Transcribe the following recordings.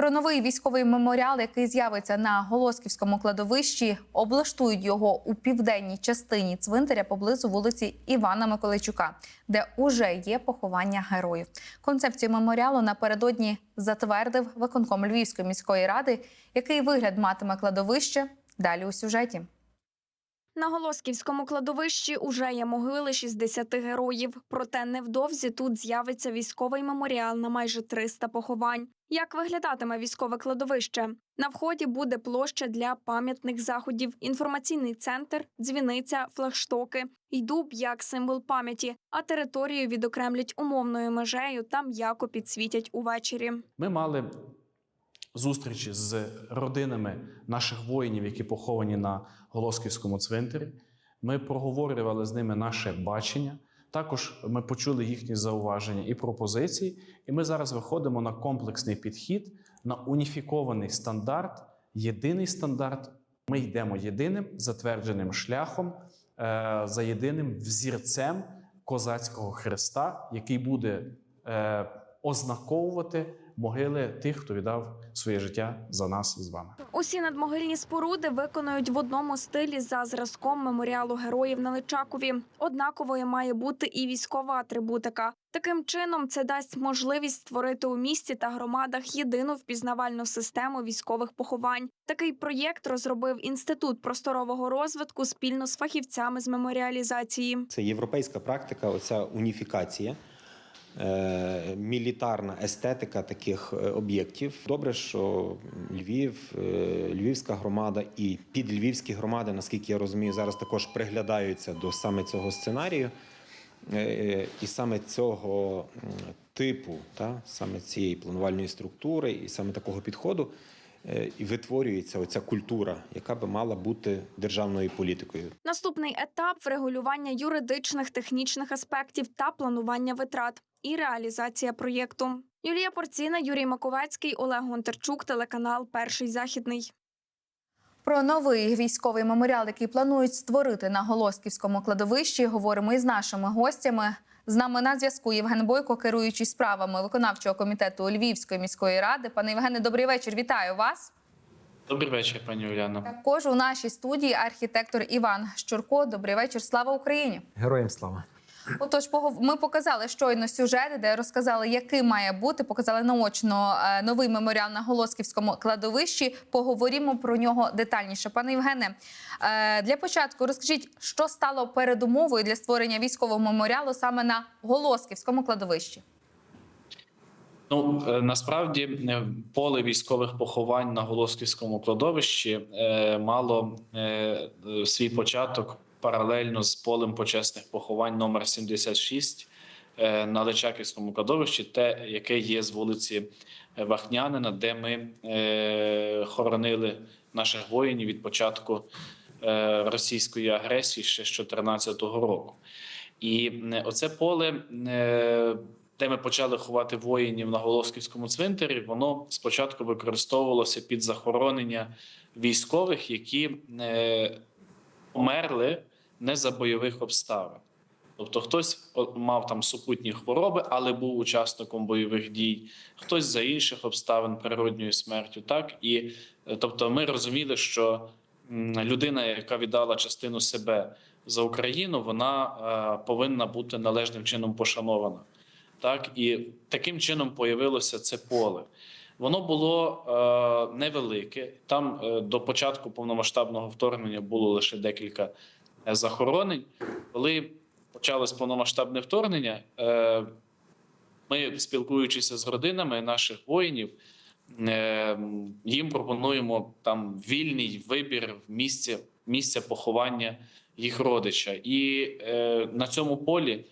про новий військовий меморіал, який з'явиться на Голосківському кладовищі, облаштують його у південній частині цвинтаря поблизу вулиці Івана Миколайчука, де уже є поховання героїв. Концепцію меморіалу напередодні затвердив виконком Львівської міської ради, який вигляд матиме кладовище. Далі у сюжеті. На Голосківському кладовищі уже є могили 60 героїв. Проте невдовзі тут з'явиться військовий меморіал на майже 300 поховань. Як виглядатиме військове кладовище? На вході буде площа для пам'ятних заходів, інформаційний центр, дзвіниця, флагштоки й дуб як символ пам'яті. А територію відокремлять умовною межею та м'яко підсвітять увечері. Ми мали зустрічі з родинами наших воїнів, які поховані на Голосківському цвинтарі. Ми проговорювали з ними наше бачення. Також ми почули їхні зауваження і пропозиції. І ми зараз виходимо на комплексний підхід, на уніфікований стандарт, єдиний стандарт. Ми йдемо єдиним затвердженим шляхом е, за єдиним взірцем козацького хреста, який буде е, ознаковувати могили тих, хто віддав своє життя за нас з вами. Усі надмогильні споруди виконують в одному стилі за зразком меморіалу героїв на Личакові. Однаковою має бути і військова атрибутика. Таким чином, це дасть можливість створити у місті та громадах єдину впізнавальну систему військових поховань. Такий проєкт розробив інститут просторового розвитку спільно з фахівцями з меморіалізації. Це європейська практика, оця уніфікація, мілітарна естетика таких е, об'єктів. Добре, що Львів, е, Львівська громада і підльвівські громади, наскільки я розумію, зараз також приглядаються до саме цього сценарію. Е, І саме цього типу, та, саме цієї планувальної структури, і саме такого підходу е, і витворюється оця культура, яка би мала бути державною політикою. Наступний етап врегулювання юридичних технічних аспектів та планування витрат і реалізація проєкту. Юлія Порціна, Юрій Маковецький, Олег Гонтарчук, телеканал Перший західний. Про новий військовий меморіал, який планують створити на Голосківському кладовищі, говоримо із нашими гостями. З нами на зв'язку Євген Бойко, керуючий справами виконавчого комітету Львівської міської ради. Пане Євгене, добрий вечір. Вітаю вас. Добрий вечір, пані Уляна. Також у нашій студії архітектор Іван Щурко. Добрий вечір. Слава Україні! Героям слава. Отож, ми показали щойно сюжет, де розказали, який має бути. Показали наочно е, новий меморіал на Голосківському кладовищі. Поговоримо про нього детальніше. Пане Євгене, е, для початку розкажіть, що стало передумовою для створення військового меморіалу саме на Голосківському кладовищі. Ну е, насправді поле військових поховань на Голосківському кладовищі мало свій початок паралельно з полем почесних поховань номер 76 е, на Личаківському кладовищі, те, яке є з вулиці Вахнянина, де ми е, хоронили наших воїнів від початку е, російської агресії ще з 2014 року. І е, оце поле, е, де ми почали ховати воїнів на Голосківському цвинтарі, воно спочатку використовувалося під захоронення військових, які е, померли не за бойових обставин. Тобто хтось мав там супутні хвороби, але був учасником бойових дій, хтось за інших обставин природньою смертю. Так і е, тобто, ми розуміли, що людина, яка віддала частину себе за Україну, вона е, повинна бути належним чином пошанована. Так і таким чином появилося це поле. Воно було е, невелике. Там е, до початку повномасштабного вторгнення було лише декілька захоронень. Коли почалось повномасштабне вторгнення, е, ми, спілкуючися з родинами наших воїнів, е, їм пропонуємо там вільний вибір в місці, місця поховання їх родича. І е, на цьому полі,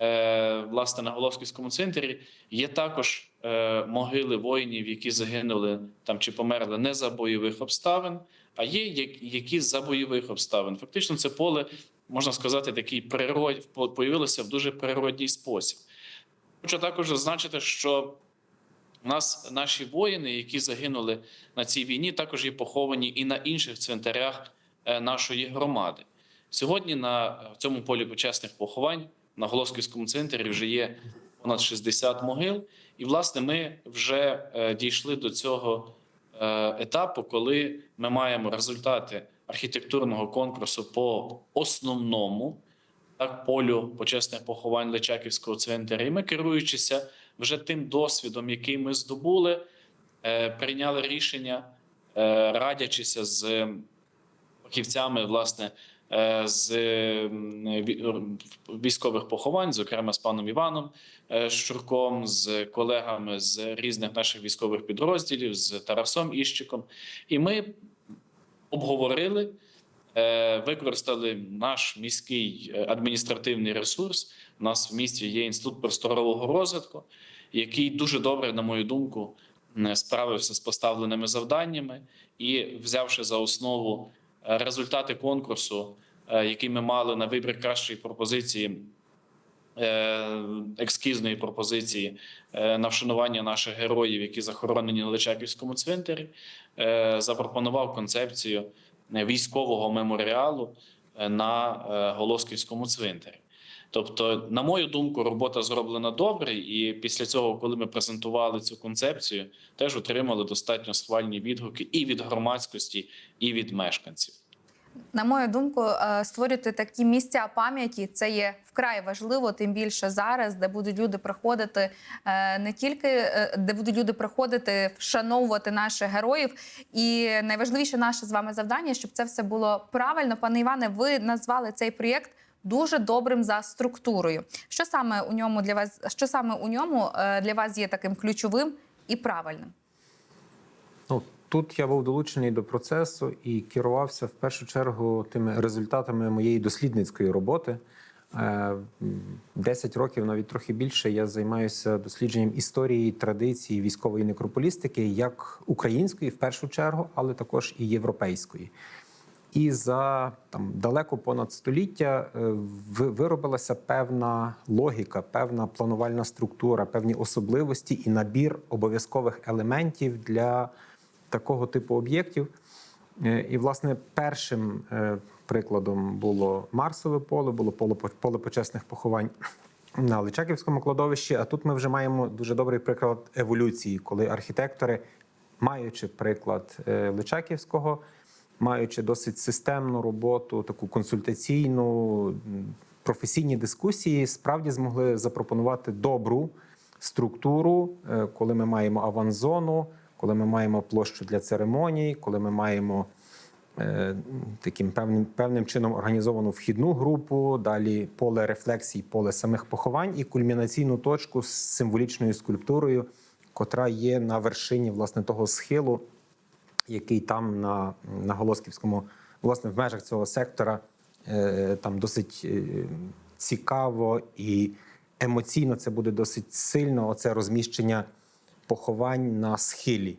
е, власне, на Головському центрі, є також е, могили воїнів, які загинули там чи померли не за бойових обставин, а є як- які за бойових обставин. Фактично, це поле можна сказати, такий природ появилося в дуже природній спосіб. Хочу також зазначити, що у нас наші воїни, які загинули на цій війні, також є поховані і на інших цвинтарях е, нашої громади. Сьогодні на цьому полі почесних поховань на Голосківському цвинтарі вже є понад 60 могил, І, власне, ми вже е, дійшли до цього етапу, коли ми маємо результати архітектурного конкурсу по основному так, полю почесних поховань Личаківського цвинтаря. І ми, керуючися вже тим досвідом, який ми здобули, е, прийняли рішення, е, радячися з фахівцями, власне, е, з військових поховань, зокрема з паном Іваном е, Щурком, з колегами з різних наших військових підрозділів, з Тарасом Іщиком. І ми обговорили, е, використали наш міський е, адміністративний ресурс. У нас в місті є інститут просторового розвитку, який дуже добре, на мою думку, справився з поставленими завданнями і взявши за основу е, результати конкурсу, які який ми мали на вибір кращої пропозиції. Екскізної пропозиції е, на вшанування наших героїв, які захоронені на Личаківському цвинтарі, е, запропонував концепцію е, військового меморіалу е, на е, Голосківському цвинтарі. Тобто, на мою думку, робота зроблена добре, і після цього, коли ми презентували цю концепцію, теж отримали достатньо схвальні відгуки і від громадськості, і від мешканців. На мою думку, е, створювати такі місця пам'яті це є вкрай важливо, тим більше зараз, де будуть люди приходити е, не тільки е, де будуть люди приходити вшановувати наших героїв. І найважливіше наше з вами завдання, щоб це все було правильно. Пане Іване, ви назвали цей проєкт. Дуже добрим за структурою. Що саме у ньому для вас? Що саме у ньому е, для вас є таким ключовим і правильним? Ну, тут я був долучений до процесу і керувався в першу чергу тими результатами моєї дослідницької роботи. Е, 10 років, навіть трохи більше, я займаюся дослідженням історії, традиції військової некрополістики, як української в першу чергу, але також і європейської. І за там далеко понад століття е, виробилася певна логіка, певна планувальна структура, певні особливості і набір обов'язкових елементів для такого типу об'єктів. Е, І, власне, першим е, прикладом було Марсове поле, було поле, почесних поховань на Личаківському кладовищі. А тут ми вже маємо дуже добрий приклад еволюції, коли архітектори, маючи приклад Личаківського, маючи досить системну роботу, таку консультаційну, професійні дискусії, справді змогли запропонувати добру структуру, е, коли ми маємо аванзону, коли ми маємо площу для церемоній, коли ми маємо е, таким певним, певним чином організовану вхідну групу, далі поле рефлексій, поле самих поховань і кульмінаційну точку з символічною скульптурою, котра є на вершині власне того схилу, який там на, на Голосківському, власне, в межах цього сектора е, там досить е, цікаво і емоційно це буде досить сильно. Оце розміщення поховань на схилі.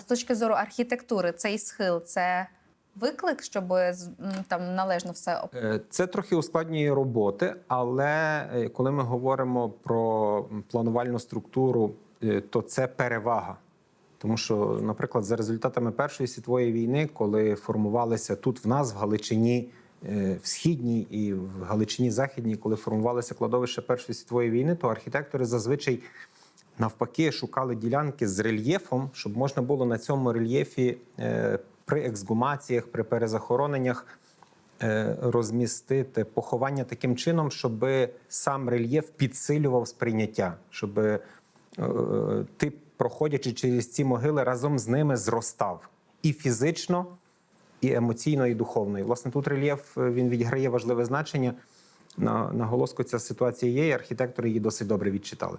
З точки зору архітектури, цей схил це виклик, щоб там належно все Е, Це трохи ускладнює роботи, але е, коли ми говоримо про планувальну структуру, е, то це перевага. Тому що, наприклад, за результатами Першої світової війни, коли формувалися тут в нас, в Галичині, е, в Східній і в Галичині Західній, коли формувалися кладовища Першої світової війни, то архітектори зазвичай навпаки шукали ділянки з рельєфом, щоб можна було на цьому рельєфі е, при ексгумаціях, при перезахороненнях е, розмістити поховання таким чином, щоб сам рельєф підсилював сприйняття, щоб е, ти, проходячи через ці могили, разом з ними зростав і фізично, і емоційно, і духовно. І, власне, тут рельєф е, він відіграє важливе значення. На, на Голоску ця ситуація є, і архітектори її досить добре відчитали.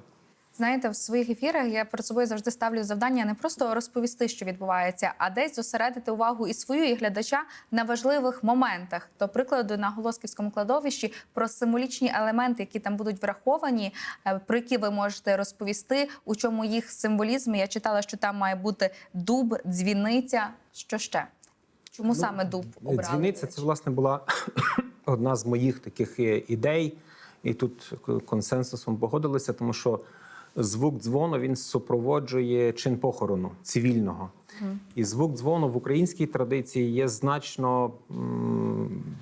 Знаєте, в своїх ефірах я перед собою завжди ставлю завдання не просто розповісти, що відбувається, а десь зосередити увагу і свою, і глядача на важливих моментах. До прикладу, на Голосківському кладовищі про символічні елементи, які там будуть враховані, е, про які ви можете розповісти, у чому їх символізм. Я читала, що там має бути дуб, дзвіниця. Що ще? Чому саме дуб обрали? Ну, Дзвіниця це власне була одна з моїх таких е, ідей, і тут консенсусом погодилися, тому що звук дзвону він супроводжує чин похорону цивільного. І звук дзвону в українській традиції є значно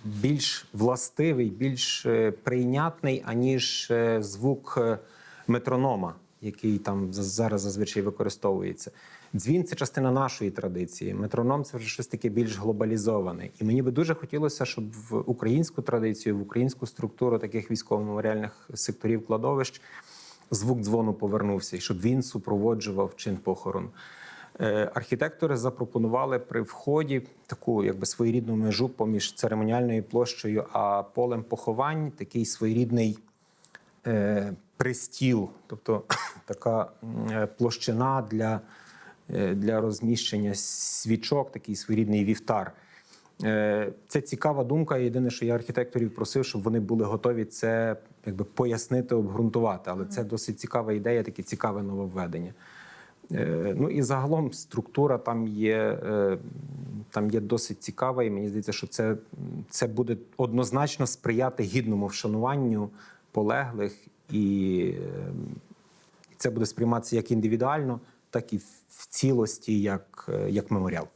більш властивий, більш е, прийнятний, аніж е, звук е, метронома. який там зараз зазвичай використовується. Дзвін це частина нашої традиції. Метроном це вже щось таке більш глобалізоване. І мені би дуже хотілося, щоб в українську традицію, в українську структуру таких військово-меморіальних секторів кладовищ звук дзвону повернувся, і щоб він супроводжував чин похорон. Е, Архітектори запропонували при вході таку якби своєрідну межу поміж церемоніальною площею а полем поховань, такий своєрідний е, пристіл, тобто така е, площина для, е, для розміщення свічок, такий своєрідний вівтар. Е, Це цікава думка. Єдине, що я архітекторів просив, щоб вони були готові це якби пояснити, обґрунтувати. Але це досить цікава ідея, таке цікаве нововведення. Е, Ну і загалом структура там є, е, там є досить цікава, і мені здається, що це, це буде однозначно сприяти гідному вшануванню полеглих, і е, це буде сприйматися як індивідуально, так і в цілості, як, як меморіал.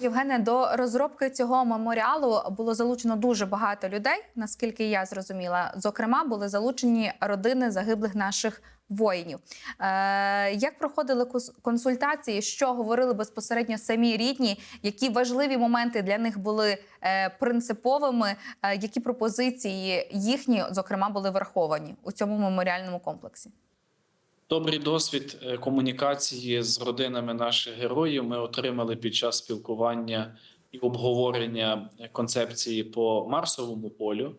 Євгене, до розробки цього меморіалу було залучено дуже багато людей, наскільки я зрозуміла. Зокрема, були залучені родини загиблих наших воїнів. Е, як проходили консультації, що говорили безпосередньо самі рідні, які важливі моменти для них були е, принциповими, е, які пропозиції їхні, зокрема, були враховані у цьому меморіальному комплексі? Добрий досвід е, комунікації з родинами наших героїв ми отримали під час спілкування і обговорення концепції по Марсовому полю.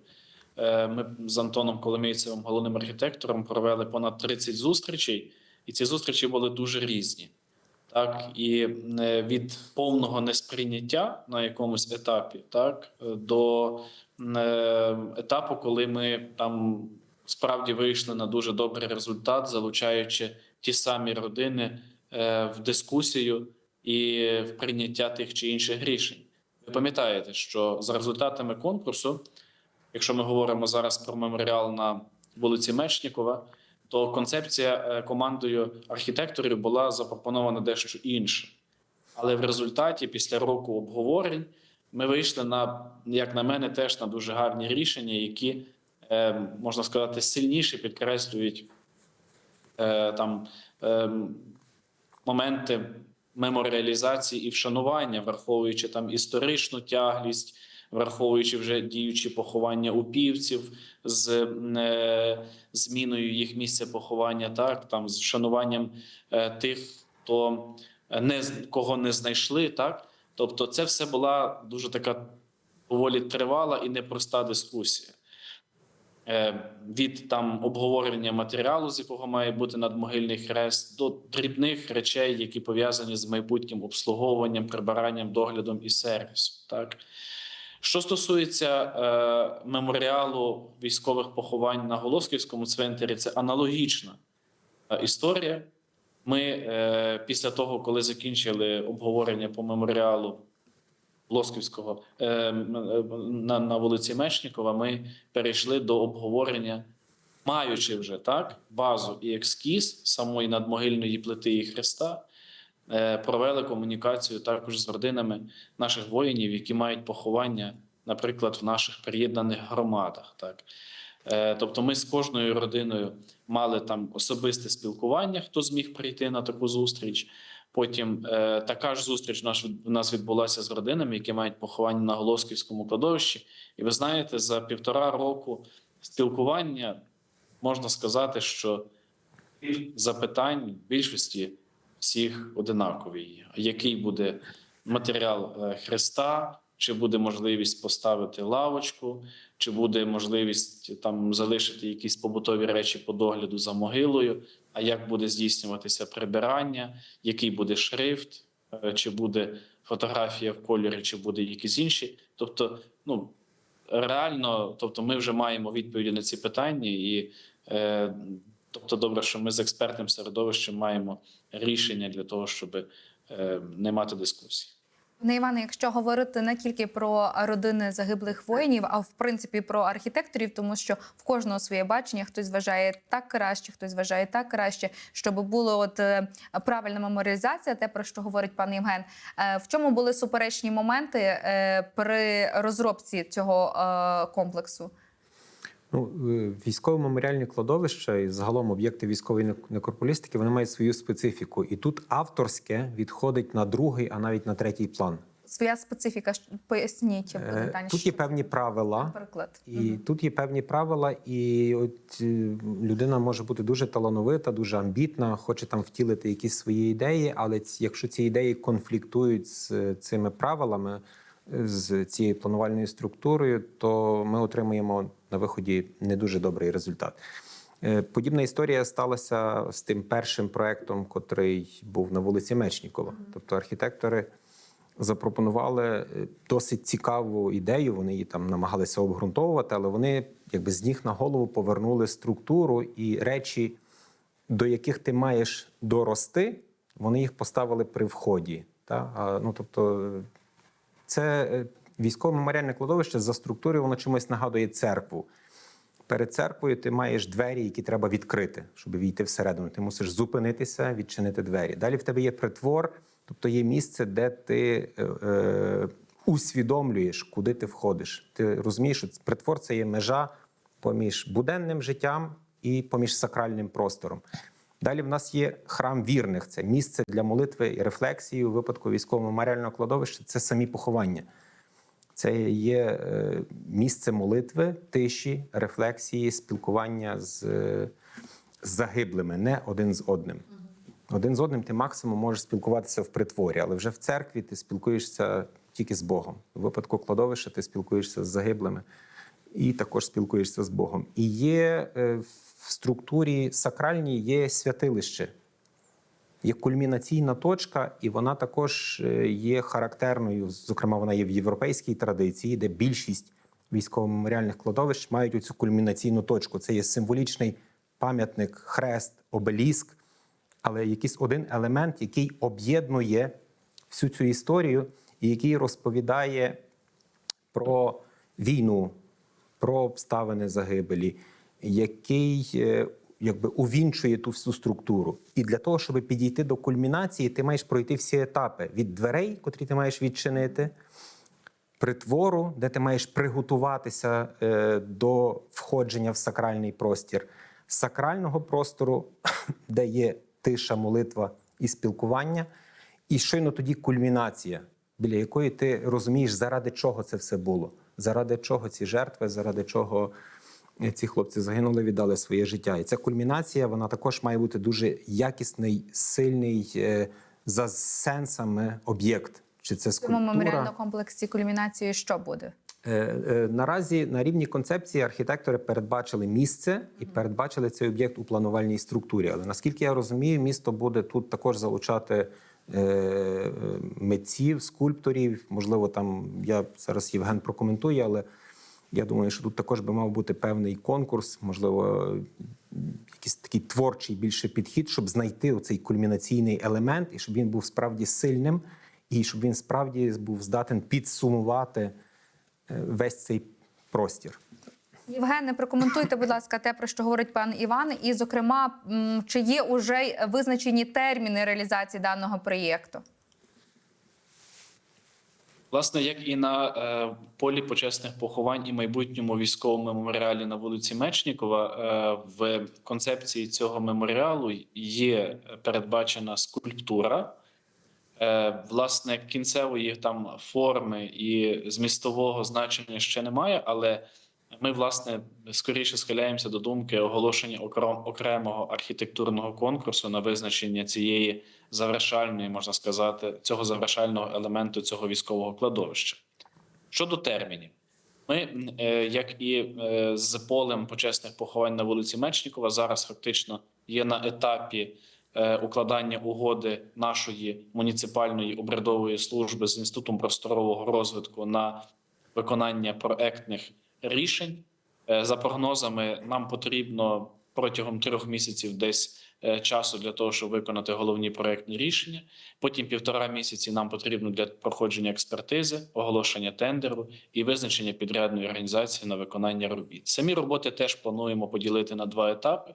Е, Ми з Антоном Коломійцевим, головним архітектором, провели понад 30 зустрічей, і ці зустрічі були дуже різні. Так, і е, від повного несприйняття на якомусь етапі, так, до етапу, коли ми там справді вийшли на дуже добрий результат, залучаючи ті самі родини е, в дискусію і в прийняття тих чи інших рішень. Ви пам'ятаєте, що за результатами конкурсу, якщо ми говоримо зараз про меморіал на вулиці Мечнікова, то концепція е, командою архітекторів була запропонована дещо інше. Але в результаті, після року обговорень, ми вийшли на, як на мене, теж на дуже гарні рішення, які можна сказати, сильніше підкреслюють е, там е, моменти меморіалізації і вшанування, враховуючи там історичну тяглість, враховуючи вже діючі поховання упівців з е, зміною їх місця поховання, так там з вшануванням е, тих, хто не кого не знайшли, так тобто, це все була дуже така доволі тривала і непроста дискусія. Е, Від там обговорення матеріалу, з якого має бути надмогильний хрест, до дрібних речей, які пов'язані з майбутнім обслуговуванням, прибиранням, доглядом і сервісом. Так що стосується е, меморіалу військових поховань на Голосківському цвинтарі, це аналогічна е, історія. Ми е, після того, коли закінчили обговорення по меморіалу Лосківського е, е, на, на вулиці Мечнікова, ми перейшли до обговорення, маючи вже так базу і ескіз самої надмогильної плити і Христа, е, провели комунікацію також з родинами наших воїнів, які мають поховання, наприклад, в наших приєднаних громадах. Так. Тобто, ми з кожною родиною мали там особисте спілкування, хто зміг прийти на таку зустріч. Потім е, така ж зустріч наш в нас відбулася з родинами, які мають поховання на Голосківському кладовищі. І ви знаєте, за півтора року спілкування можна сказати, що запитань більшості всіх одинакові. Який буде матеріал е, Христа? Чи буде можливість поставити лавочку, чи буде можливість там залишити якісь побутові речі по догляду за могилою? А як буде здійснюватися прибирання? Який буде шрифт, е, чи буде фотографія в кольорі, чи буде якісь інші? Тобто, ну реально, тобто, ми вже маємо відповіді на ці питання, і е, тобто, добре, що ми з експертним середовищем маємо рішення для того, щоб е, не мати дискусії. Пане Іване, якщо говорити не тільки про родини загиблих воїнів, а в принципі про архітекторів, тому що в кожного своє бачення хтось вважає так краще, хтось вважає так краще, щоб було от е, правильна меморіалізація, те про що говорить пан Євген. Е, В чому були суперечні моменти е, при розробці цього комплексу? Ну, е, військове меморіальне кладовище і загалом об'єкти військової нек- некрополістики вони мають свою специфіку. І тут авторське відходить на другий, а навіть на третій план. Своя специфіка поясніть Е, детальніше. Тут є певні правила. Наприклад. І тут є певні правила, і от е, людина може бути дуже талановита, дуже амбітна, хоче там втілити якісь свої ідеї, але якщо ці ідеї конфліктують з цими правилами, з цією планувальною структурою, то ми отримуємо на виході не дуже добрий результат. Е, Подібна історія сталася з тим першим проектом, котрий був на вулиці Мечнікова. Тобто архітектори запропонували е, досить цікаву ідею. Вони її там намагалися обґрунтовувати, але вони якби з ніг на голову повернули структуру і речі, до яких ти маєш дорости, вони їх поставили при вході. Та? А, ну, тобто, е, це е, військове меморіальне кладовище за структурою, воно чимось нагадує церкву. Перед церквою ти маєш двері, які треба відкрити, щоб війти всередину. Ти мусиш зупинитися, відчинити двері. Далі в тебе є притвор, тобто є місце, де ти е, е, усвідомлюєш, куди ти входиш. Ти розумієш, що притвор це є межа поміж буденним життям і поміж сакральним простором. Далі в нас є храм вірних. Це місце для молитви і рефлексії у випадку військового меморіального кладовища. Це самі поховання. Це є е, місце молитви, тиші, рефлексії, спілкування з, е, з загиблими, не один з одним. Один з одним ти максимум можеш спілкуватися в притворі, але вже в церкві ти спілкуєшся тільки з Богом. У випадку кладовища ти спілкуєшся з загиблими і також спілкуєшся з Богом. І є е, в структурі сакральній є святилище є кульмінаційна точка, і вона також е, є характерною. Зокрема, вона є в європейській традиції, де більшість військово-меморіальних кладовищ мають оцю кульмінаційну точку. Це є символічний пам'ятник, хрест, обеліск, але якийсь один елемент, який об'єднує всю цю історію і який розповідає про війну, про обставини загибелі, який е, якби увінчує ту всю структуру. І для того, щоб підійти до кульмінації, ти маєш пройти всі етапи. Від дверей, котрі ти маєш відчинити, притвору, де ти маєш приготуватися е, до входження в сакральний простір, сакрального простору, де є тиша, молитва і спілкування, і щойно тоді кульмінація, біля якої ти розумієш, заради чого це все було, заради чого ці жертви, заради чого е, ці хлопці загинули, віддали своє життя. І ця кульмінація вона також має бути дуже якісний, сильний е, за сенсами об'єкт. Чи це В цьому скульптура? меморіальному комплексі кульмінацією що буде? Е, Наразі на рівні концепції архітектори передбачили місце і передбачили цей об'єкт у планувальній структурі. Але наскільки я розумію, місто буде тут також залучати митців, скульпторів. Можливо, там я зараз Євген прокоментує, але я думаю, що тут також би мав бути певний конкурс, можливо, якийсь такий творчий більше підхід, щоб знайти оцей кульмінаційний елемент, і щоб він був справді сильним, і щоб він справді був здатен підсумувати е, весь цей простір. Євгене, прокоментуйте, будь ласка, те, про що говорить пан Іван, і, зокрема, чи є уже визначені терміни реалізації даного проєкту? Власне, як і на е, полі почесних поховань і майбутньому військовому меморіалі на вулиці Мечнікова, е, в концепції цього меморіалу є передбачена скульптура. Е, власне, кінцевої там форми і змістового значення ще немає, але ми, власне, скоріше схиляємося до думки оголошення окрем- окремого архітектурного конкурсу на визначення цієї завершальної, можна сказати, цього завершального елементу цього військового кладовища. Щодо термінів, ми, е, як і е, з полем почесних поховань на вулиці Мечнікова, зараз фактично є на етапі е, укладання угоди нашої муніципальної обрядової служби з інститутом просторового розвитку на виконання проектних рішень. Е, За прогнозами, нам потрібно протягом трьох місяців десь е, часу для того, щоб виконати головні проектні рішення. Потім півтора місяці нам потрібно для проходження експертизи, оголошення тендеру і визначення підрядної організації на виконання робіт. Самі роботи теж плануємо поділити на два етапи.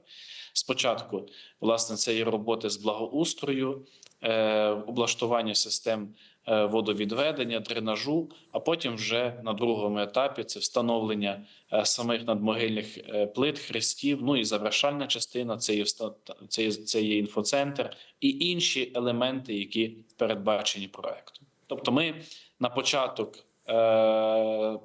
Спочатку, власне, це є роботи з благоустрою, е, облаштування систем водовідведення, дренажу, а потім вже на другому етапі це встановлення е, самих надмогильних е, плит, хрестів. Ну і завершальна частина це є це це є інфоцентр і інші елементи, які передбачені проектом. Тобто, ми на початок е,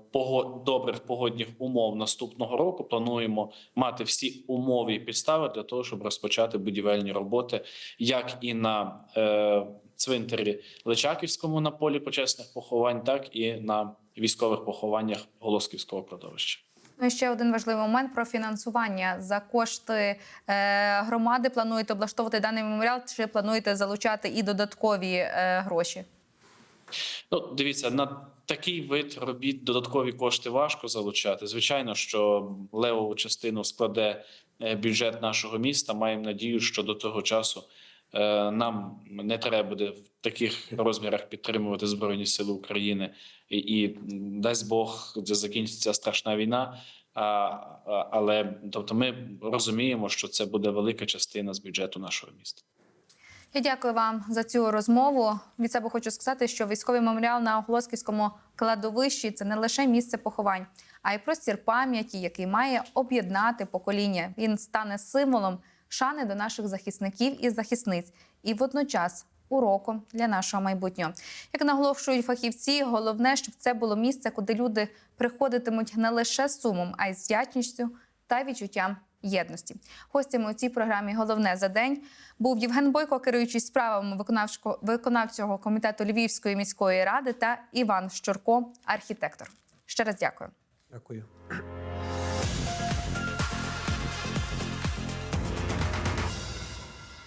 добрих погодних умов наступного року плануємо мати всі умови і підстави для того, щоб розпочати будівельні роботи, як і на е, цвинтарі Личаківському на полі почесних поховань, так і на військових похованнях Голосківського кладовища. Ну і ще один важливий момент про фінансування за кошти е, громади. Плануєте облаштовувати даний меморіал, чи плануєте залучати і додаткові е, гроші? Ну, дивіться, на такий вид робіт додаткові кошти важко залучати. Звичайно, що левову частину складе е, бюджет нашого міста. Маємо надію, що до того часу нам не треба буде в таких розмірах підтримувати Збройні Сили України, і, і дасть Бог, де закінчиться страшна війна. А, але тобто, ми розуміємо, що це буде велика частина з бюджету нашого міста. Я дякую вам за цю розмову. Від себе хочу сказати, що військовий меморіал на Оголосківському кладовищі це не лише місце поховань, а й простір пам'яті, який має об'єднати покоління. Він стане символом шани до наших захисників і захисниць, і водночас уроком для нашого майбутнього. Як наголошують фахівці, головне, щоб це було місце, куди люди приходитимуть не лише з сумом, а й з вдячністю та відчуттям єдності. Гостями у цій програмі головне за день був Євген Бойко, керуючий справами виконавчого виконавчого комітету Львівської міської ради, та Іван Щурко, архітектор. Ще раз дякую. Дякую.